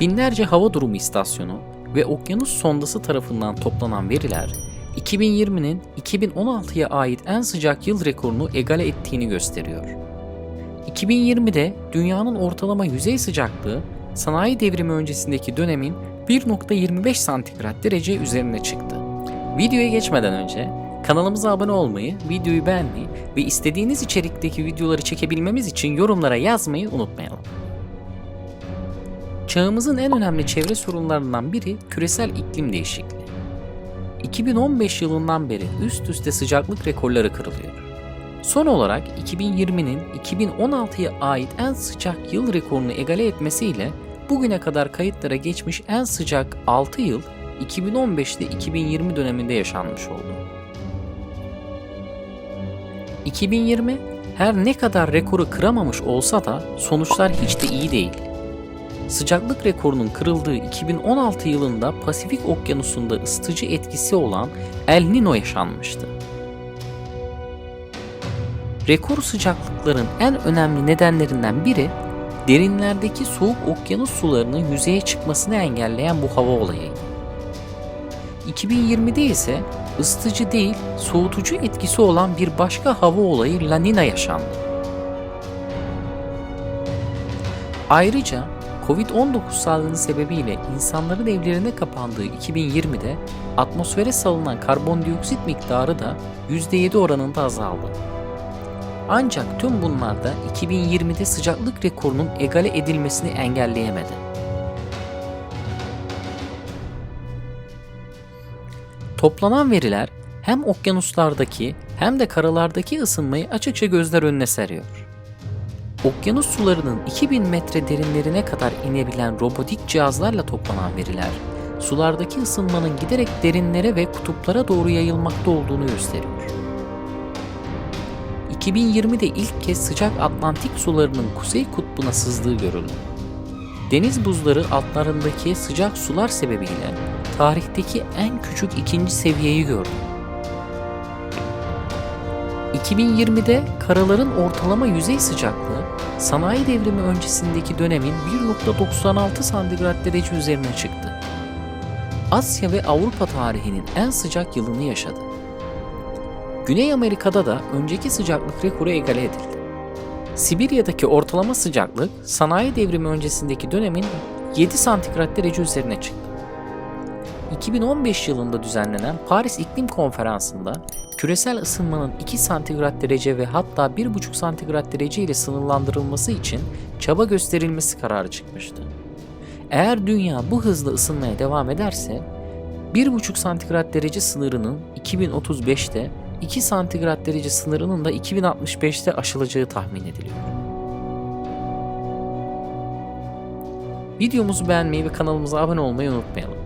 Binlerce hava durumu istasyonu ve okyanus sondası tarafından toplanan veriler 2020'nin 2016'ya ait en sıcak yıl rekorunu egale ettiğini gösteriyor. 2020'de dünyanın ortalama yüzey sıcaklığı sanayi devrimi öncesindeki dönemin 1.25 santigrat derece üzerine çıktı. Videoya geçmeden önce kanalımıza abone olmayı, videoyu beğenmeyi ve istediğiniz içerikteki videoları çekebilmemiz için yorumlara yazmayı unutmayalım. Çağımızın en önemli çevre sorunlarından biri küresel iklim değişikliği. 2015 yılından beri üst üste sıcaklık rekorları kırılıyor. Son olarak 2020'nin 2016'ya ait en sıcak yıl rekorunu egale etmesiyle bugüne kadar kayıtlara geçmiş en sıcak 6 yıl 2015 ile 2020 döneminde yaşanmış oldu. 2020 her ne kadar rekoru kıramamış olsa da sonuçlar hiç de iyi değil. Sıcaklık rekorunun kırıldığı 2016 yılında Pasifik Okyanusu'nda ısıtıcı etkisi olan El Nino yaşanmıştı. Rekor sıcaklıkların en önemli nedenlerinden biri derinlerdeki soğuk okyanus sularının yüzeye çıkmasını engelleyen bu hava olayıydı. 2020'de ise ısıtıcı değil, soğutucu etkisi olan bir başka hava olayı La Nina yaşandı. Ayrıca Covid-19 salgını sebebiyle insanların evlerine kapandığı 2020'de atmosfere salınan karbondioksit miktarı da %7 oranında azaldı. Ancak tüm bunlar da 2020'de sıcaklık rekorunun egale edilmesini engelleyemedi. Toplanan veriler hem okyanuslardaki hem de karalardaki ısınmayı açıkça gözler önüne seriyor. Okyanus sularının 2000 metre derinlerine kadar inebilen robotik cihazlarla toplanan veriler, sulardaki ısınmanın giderek derinlere ve kutuplara doğru yayılmakta olduğunu gösteriyor. 2020'de ilk kez sıcak Atlantik sularının kuzey kutbuna sızdığı görüldü. Deniz buzları altlarındaki sıcak sular sebebiyle tarihteki en küçük ikinci seviyeyi gördü. 2020'de karaların ortalama yüzey sıcaklığı sanayi devrimi öncesindeki dönemin 1.96 santigrat derece üzerine çıktı. Asya ve Avrupa tarihinin en sıcak yılını yaşadı. Güney Amerika'da da önceki sıcaklık rekoru egale edildi. Sibirya'daki ortalama sıcaklık sanayi devrimi öncesindeki dönemin 7 santigrat derece üzerine çıktı. 2015 yılında düzenlenen Paris İklim Konferansı'nda küresel ısınmanın 2 santigrat derece ve hatta 1,5 santigrat derece ile sınırlandırılması için çaba gösterilmesi kararı çıkmıştı. Eğer dünya bu hızla ısınmaya devam ederse 1,5 santigrat derece sınırının 2035'te 2 santigrat derece sınırının da 2065'te aşılacağı tahmin ediliyor. Videomuzu beğenmeyi ve kanalımıza abone olmayı unutmayalım.